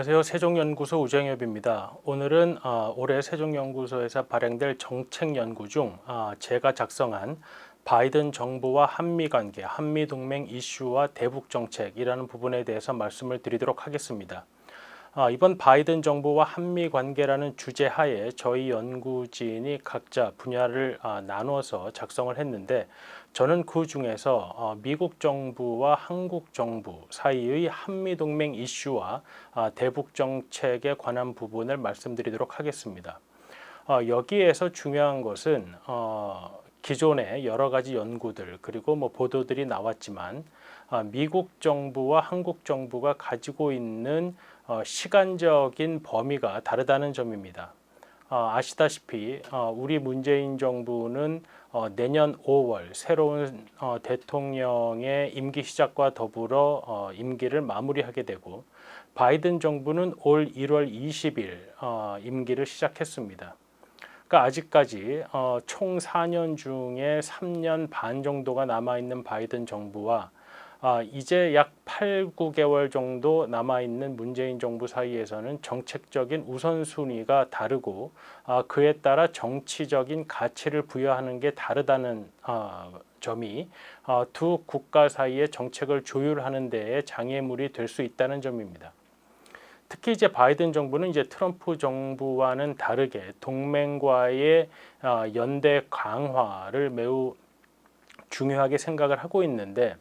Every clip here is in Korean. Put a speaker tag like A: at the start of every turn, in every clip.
A: 안녕하세요. 세종연구소 우정엽입니다. 오늘은 어, 올해 세종연구소에서 발행될 정책 연구 중 어, 제가 작성한 바이든 정부와 한미 관계, 한미 동맹 이슈와 대북 정책이라는 부분에 대해서 말씀을 드리도록 하겠습니다. 아, 이번 바이든 정부와 한미 관계라는 주제 하에 저희 연구진이 각자 분야를 아, 나누어서 작성을 했는데 저는 그 중에서 어, 미국 정부와 한국 정부 사이의 한미 동맹 이슈와 아, 대북 정책에 관한 부분을 말씀드리도록 하겠습니다. 어, 여기에서 중요한 것은 어, 기존의 여러 가지 연구들 그리고 뭐 보도들이 나왔지만 아, 미국 정부와 한국 정부가 가지고 있는 어, 시간적인 범위가 다르다는 점입니다. 어, 아시다시피 어, 우리 문재인 정부는 어, 내년 5월 새로운 어, 대통령의 임기 시작과 더불어 어, 임기를 마무리하게 되고 바이든 정부는 올 1월 20일 어, 임기를 시작했습니다. 그러니까 아직까지 어, 총 4년 중에 3년 반 정도가 남아 있는 바이든 정부와 아, 이제 약 8, 9개월 정도 남아 있는 문재인 정부 사이에서는 정책적인 우선순위가 다르고 아, 그에 따라 정치적인 가치를 부여하는 게 다르다는 아, 점이 아, 두 국가 사이의 정책을 조율하는 데에 장애물이 될 수 있다는 점입니다. 특히 이제 바이든 정부는 이제 트럼프 정부와는 다르게 동맹과의 아, 연대 강화를 매우 중요하게 생각을 하고 있는데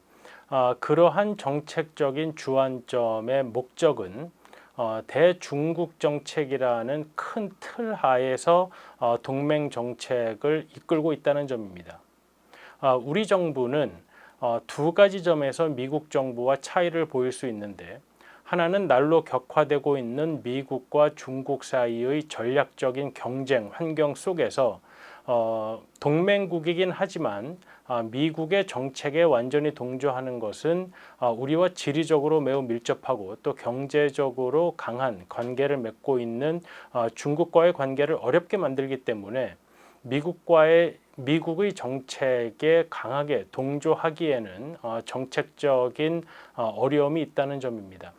A: 어, 그러한 정책적인 주안점의 목적은 어, 대중국 정책이라는 큰 틀 하에서 어, 동맹 정책을 이끌고 있다는 점입니다. 어, 우리 정부는 어, 두 가지 점에서 미국 정부와 차이를 보일 수 있는데 하나는 날로 격화되고 있는 미국과 중국 사이의 전략적인 경쟁 환경 속에서 어, 동맹국이긴 하지만 아, 미국의 정책에 완전히 동조하는 것은 아, 우리와 지리적으로 매우 밀접하고 또 경제적으로 강한 관계를 맺고 있는 아, 중국과의 관계를 어렵게 만들기 때문에 미국과의 미국의 정책에 강하게 동조하기에는 어, 정책적인 어, 어려움이 있다는 점입니다.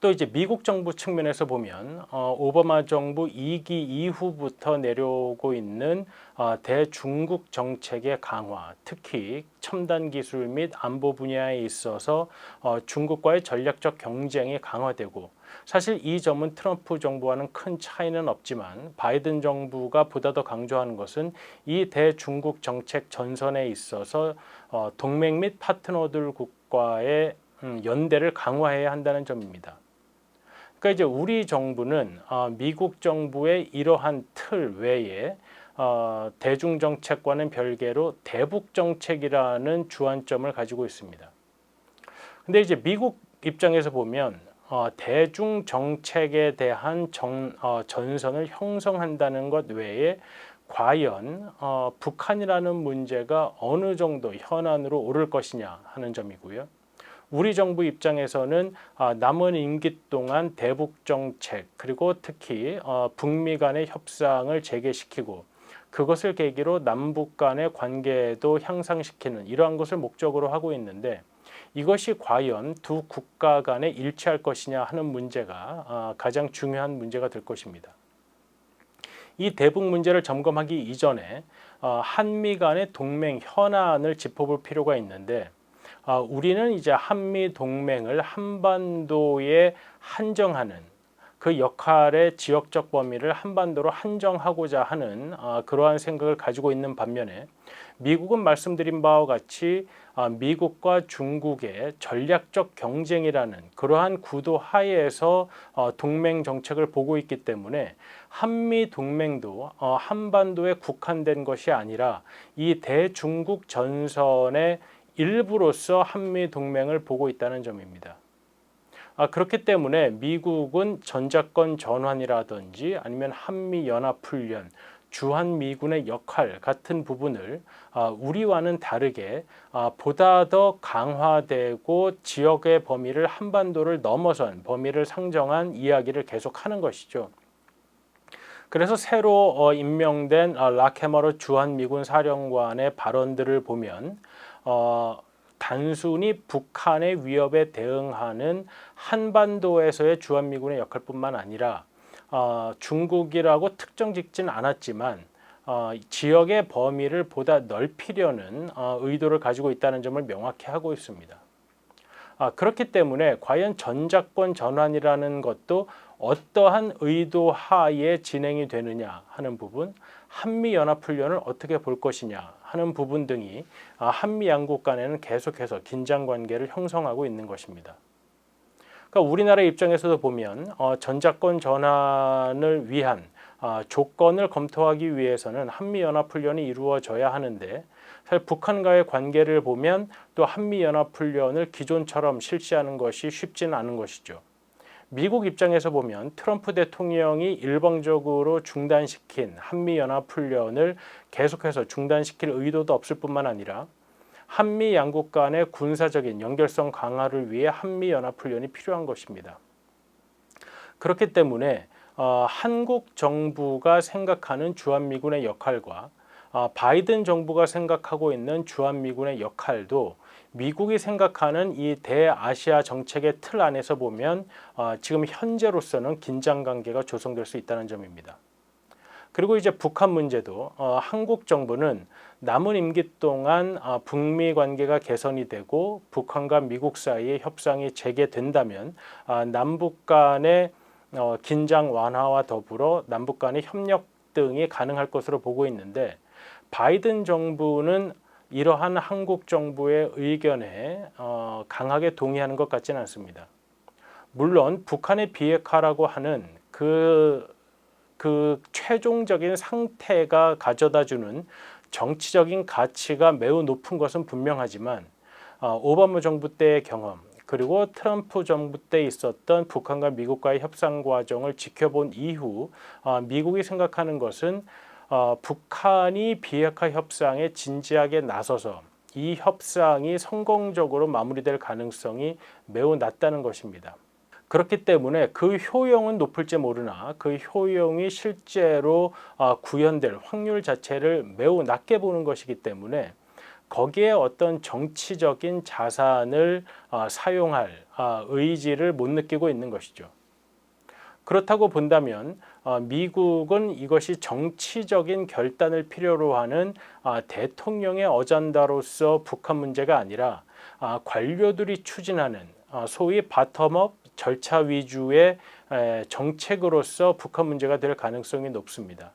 A: 또 이제 미국 정부 측면에서 보면 어, 오바마 정부 2기 이후부터 내려오고 있는 어, 대중국 정책의 강화, 특히 첨단 기술 및 안보 분야에 있어서 어, 중국과의 전략적 경쟁이 강화되고 사실 이 점은 트럼프 정부와는 큰 차이는 없지만 바이든 정부가 보다 더 강조하는 것은 이 대중국 정책 전선에 있어서 어, 동맹 및 파트너들 국과의 음, 연대를 강화해야 한다는 점입니다. 그러니까 이제 우리 정부는 어, 미국 정부의 이러한 틀 외에 어, 대중 정책과는 별개로 대북 정책이라는 주안점을 가지고 있습니다. 근데 이제 미국 입장에서 보면 어, 대중 정책에 대한 정, 어, 전선을 형성한다는 것 외에 과연 어, 북한이라는 문제가 어느 정도 현안으로 오를 것이냐 하는 점이고요. 우리 정부 입장에서는 아, 남은 임기 동안 대북 정책 그리고 특히 어, 북미 간의 협상을 재개시키고 그것을 계기로 남북 간의 관계도 향상시키는 이러한 것을 목적으로 하고 있는데 이것이 과연 두 국가 간에 일치할 것이냐 하는 문제가 아, 가장 중요한 문제가 될 것입니다. 이 대북 문제를 점검하기 이전에 어, 한미 간의 동맹 현안을 짚어볼 필요가 있는데 아, 우리는 이제 한미 동맹을 한반도에 한정하는 그 역할의 지역적 범위를 한반도로 한정하고자 하는 아, 그러한 생각을 가지고 있는 반면에 미국은 말씀드린 바와 같이 아, 미국과 중국의 전략적 경쟁이라는 그러한 구도 하에서 어, 동맹 정책을 보고 있기 때문에 한미 동맹도 어, 한반도에 국한된 것이 아니라 이 대중국 전선의 일부로서 한미 동맹을 보고 있다는 점입니다. 아, 그렇기 때문에 미국은 전자권 전환이라든지 아니면 한미 연합 훈련, 주한 미군의 역할 같은 부분을 아, 우리와는 다르게 아, 보다 더 강화되고 지역의 범위를 한반도를 넘어선 범위를 상정한 이야기를 계속하는 것이죠. 그래서 새로 어, 임명된 어, 라케마르 주한 미군 사령관의 발언들을 보면 어, 단순히 북한의 위협에 대응하는 한반도에서의 주한미군의 역할뿐만 아니라 어, 중국이라고 특정 짓진 않았지만 어, 지역의 범위를 보다 넓히려는 어, 의도를 가지고 있다는 점을 명확히 하고 있습니다. 아, 그렇기 때문에 과연 전작권 전환이라는 것도 어떠한 의도 하에 진행이 되느냐 하는 부분, 한미 연합 훈련을 어떻게 볼 것이냐 하는 부분 등이 아, 한미 양국 간에는 계속해서 긴장 관계를 형성하고 있는 것입니다. 그러니까 우리나라 입장에서도 보면 어, 전작권 전환을 위한 아, 조건을 검토하기 위해서는 한미 연합 훈련이 이루어져야 하는데 사실 북한과의 관계를 보면 또 한미 연합 훈련을 기존처럼 실시하는 것이 쉽지는 않은 것이죠. 미국 입장에서 보면 트럼프 대통령이 일방적으로 중단시킨 한미 연합 훈련을 계속해서 중단시킬 의도도 없을 뿐만 아니라 한미 양국 간의 군사적인 연결성 강화를 위해 한미 연합 훈련이 필요한 것입니다. 그렇기 때문에 어, 한국 정부가 생각하는 주한미군의 역할과 어, 바이든 정부가 생각하고 있는 주한미군의 역할도 미국이 생각하는 이 대아시아 정책의 틀 안에서 보면 어, 지금 현재로서는 긴장 관계가 조성될 수 있다는 점입니다. 그리고 이제 북한 문제도 어, 한국 정부는 남은 임기 동안 어, 북미 관계가 개선이 되고 북한과 미국 사이의 협상이 재개된다면 어, 남북 간의 어, 긴장 완화와 더불어 남북 간의 협력 등이 가능할 것으로 보고 있는데 바이든 정부는 이러한 한국 정부의 의견에 어, 강하게 동의하는 것 같지는 않습니다. 물론 북한의 비핵화라고 하는 그, 그 최종적인 상태가 가져다주는 정치적인 가치가 매우 높은 것은 분명하지만 어, 오바마 정부 때의 경험 그리고 트럼프 정부 때 있었던 북한과 미국과의 협상 과정을 지켜본 이후 어, 미국이 생각하는 것은 어, 북한이 비핵화 협상에 진지하게 나서서 이 협상이 성공적으로 마무리될 가능성이 매우 낮다는 것입니다. 그렇기 때문에 그 효용은 높을지 모르나 그 효용이 실제로 어, 구현될 확률 자체를 매우 낮게 보는 것이기 때문에 거기에 어떤 정치적인 자산을 어, 사용할 어, 의지를 못 느끼고 있는 것이죠. 그렇다고 본다면 어, 미국은 이것이 정치적인 결단을 필요로 하는 아, 대통령의 어잔다로서 북한 문제가 아니라 아, 관료들이 추진하는 아, 소위 바텀업 절차 위주의 정책으로서 북한 문제가 될 가능성이 높습니다.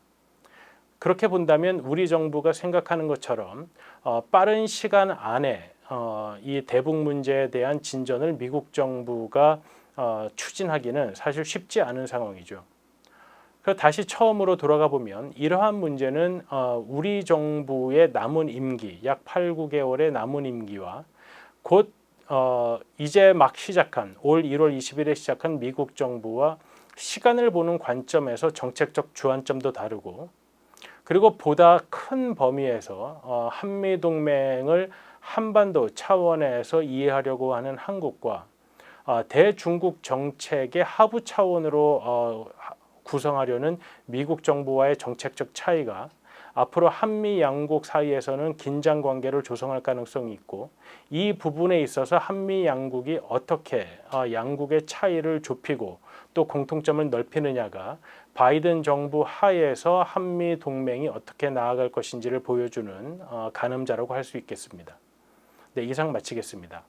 A: 그렇게 본다면 우리 정부가 생각하는 것처럼 어, 빠른 시간 안에 어, 이 대북 문제에 대한 진전을 미국 정부가 어, 추진하기는 사실 쉽지 않은 상황이죠. 그래서 다시 처음으로 돌아가 보면 이러한 문제는 어, 우리 정부의 남은 임기 약 8, 9개월의 남은 임기와 곧 어, 이제 막 시작한 올 1월 20일에 시작한 미국 정부와 시간을 보는 관점에서 정책적 주안점도 다르고 그리고 보다 큰 범위에서 어, 한미 동맹을 한반도 차원에서 이해하려고 하는 한국과 어, 대중국 정책의 하부 차원으로 어, 구성하려는 미국 정부와의 정책적 차이가 앞으로 한미 양국 사이에서는 긴장 관계를 조성할 가능성이 있고 이 부분에 있어서 한미 양국이 어떻게 어, 양국의 차이를 좁히고 또 공통점을 넓히느냐가 바이든 정부 하에서 한미 동맹이 어떻게 나아갈 것인지를 보여주는 가늠자라고 할 수 있겠습니다. 네, 이상 마치겠습니다.